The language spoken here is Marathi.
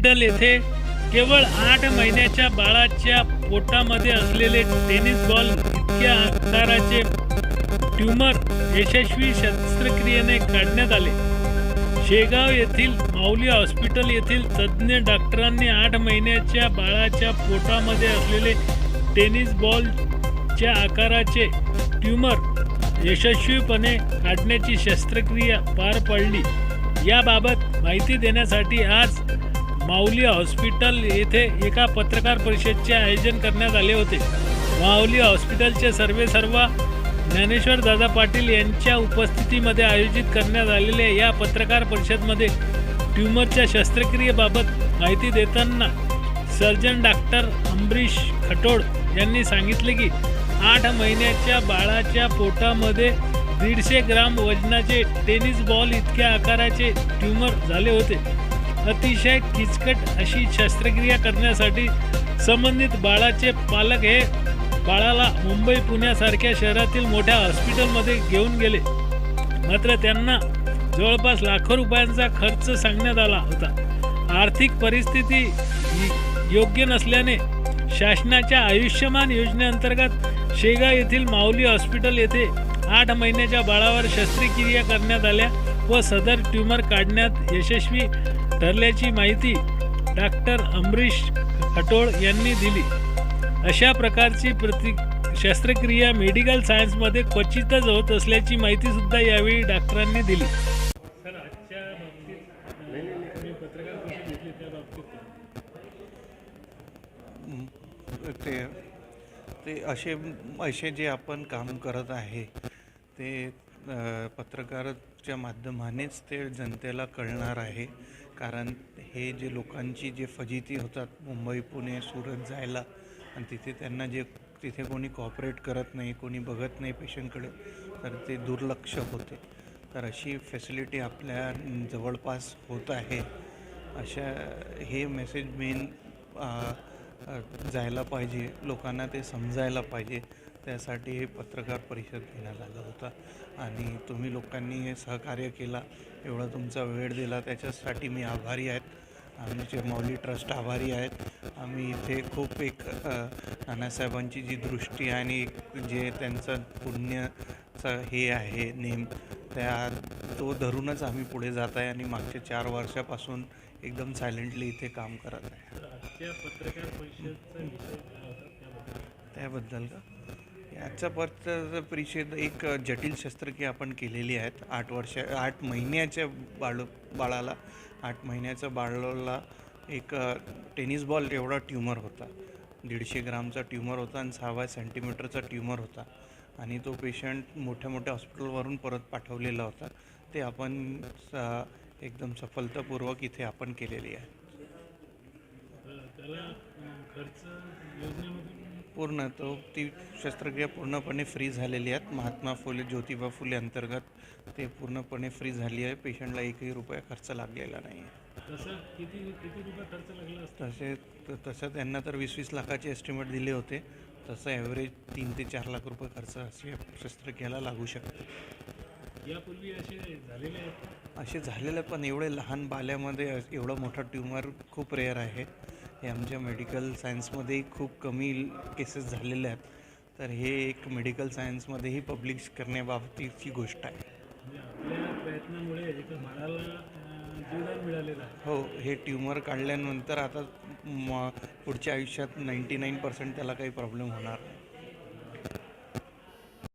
हॉस्पिटल येथे केवळ आठ महिन्याच्या बाळाच्या पोटामध्ये असलेले टेनिस बॉल इतक्या आकाराचे ट्यूमर यशस्वी शस्त्रक्रियेने काढण्यात आले. शेगाव येथील माऊली हॉस्पिटल येथील तज्ज्ञ डॉक्टरांनी आठ महिन्याच्या बाळाच्या पोटामध्ये असलेले टेनिस बॉलच्या आकाराचे ट्यूमर यशस्वीपणे काढण्याची शस्त्रक्रिया पार पडली. याबाबत माहिती देण्यासाठी आज माऊली हॉस्पिटल येथे एका पत्रकार परिषदेचे आयोजन करण्यात आले होते. माऊली हॉस्पिटलचे सर्वे सर्व ज्ञानेश्वर दादा पाटील यांच्या उपस्थितीमध्ये आयोजित करण्यात आलेल्या या पत्रकार परिषदमध्ये ट्युमरच्या शस्त्रक्रियेबाबत माहिती देताना सर्जन डॉक्टर अंबरीश खटोड यांनी सांगितले की आठ महिन्याच्या बाळाच्या पोटामध्ये दीडशे ग्राम वजनाचे टेनिस बॉल इतक्या आकाराचे ट्यूमर झाले होते. अतिशय किचकट अशी शस्त्रक्रिया करण्यासाठी संबंधित बाळाचे पालक हे बाळाला मुंबई पुण्यासारख्या शहरातील मोठ्या हॉस्पिटलमध्ये घेऊन गेले. मात्र त्यांना जवळपास लाखो रुपयांचा खर्च सांगण्यात आला होता. आर्थिक परिस्थिती योग्य नसल्याने शासनाच्या आयुष्यमान योजनेअंतर्गत शेगाव येथील माऊली हॉस्पिटल येथे आठ महिन्याच्या बाळावर शस्त्रक्रिया करण्यात आल्या व सदर ट्यूमर काढण्यात यशस्वी ठरल्याची माहिती डॉक्टर अमरीश खटोळ यांनी दिली. अशा प्रकारची प्रति शस्त्रक्रिया मेडिकल सायन्समध्ये क्वचितच होत असल्याची माहिती सुद्धा यावेळी डॉक्टरांनी दिली. सर आजच्या बाबतीत तुम्ही पत्रकार परिषद घेतली त्या बाबतीत ते ते असे असे जे आपण काम करत आहे ते पत्रकाराच्या माध्यमानेच ते जनतेला कळणार आहे. कारण हे जे लोकांची जे फजिती होतात मुंबई पुणे सुरत जायला आणि तिथे त्यांना जे तिथे कोणी कॉपरेट करत नाही कोणी बघत नाही पेशंटकडे तर ते दुर्लक्ष होते. तर अशी फॅसिलिटी आपल्या जवळपास होत आहे. अशा हे मेसेज मेन जायला पाहिजे लोकांना ते समजायला पाहिजे. त्यासाठी हे पत्रकार परिषद घेण्यात आला होता. आणि तुम्ही लोकांनी हे सहकार्य केला एवढा तुमचा वेळ दिला त्याच्यासाठी मी आभारी आहेत. आमचे माऊली ट्रस्ट आभारी आहेत. आम्ही इथे खूप एक नानासाहेबांची जी दृष्टी आणि जे त्यांचं पुण्याचं हे आहे नेम त्या तो धरूनच आम्ही पुढे जात आहे आणि मागच्या चार वर्षापासून एकदम सायलेंटली इथे काम करत आहे. त्याबद्दल? का? याचा पत्र परिषद एक जटिल शस्त्रक्रिया आपण केलेली आहेत. आठ वर्ष आठ महिन्याच्या बाळ बाळाला आठ महिन्याच्या बाळाला एक टेनिस बॉल एवढा ट्यूमर होता. दीडशे ग्रामचा ट्यूमर होता आणि सहावा सेंटीमीटरचा ट्यूमर होता. आणि तो पेशंट मोठ्या मोठ्या हॉस्पिटलवरून परत पाठवलेला होता. ते आपण स- एकदम सफलतापूर्वक इथे आपण केलेली आहे. पूर्ण तो ती शस्त्रक्रिया पूर्णपणे फ्री झालेली आहेत. महात्मा फुले ज्योतिबा फुले अंतर्गत ते पूर्णपणे फ्री झाली आहे. पेशंटला एकही रुपया खर्च लागलेला नाही आहे तसं तसे त्यांना तर वीस वीस लाखाचे एस्टिमेट दिले होते. तसं ॲव्हरेज तीन ते चार लाख रुपये खर्च असे शस्त्रक्रियाला लागू शकतो. यापूर्वी असे झालेले? असे झालेले पण एवढे लहान बाल्यामध्ये एवढा मोठा ट्यूमर खूप रेअर आहे. हे आमच्या मेडिकल सायन्समध्येही खूप कमी केसेस झालेले आहेत. तर हे एक मेडिकल सायन्समध्येही पब्लिश करण्याबाबतीची गोष्ट आहे. म्हणजे आपल्या प्रयत्नामुळे एका मिळालेलं आहे. हो हे ट्यूमर काढल्यानंतर आता म पुढच्या आयुष्यात नाईंटी नाईन पर्सेंट त्याला काही प्रॉब्लेम होणार नाही.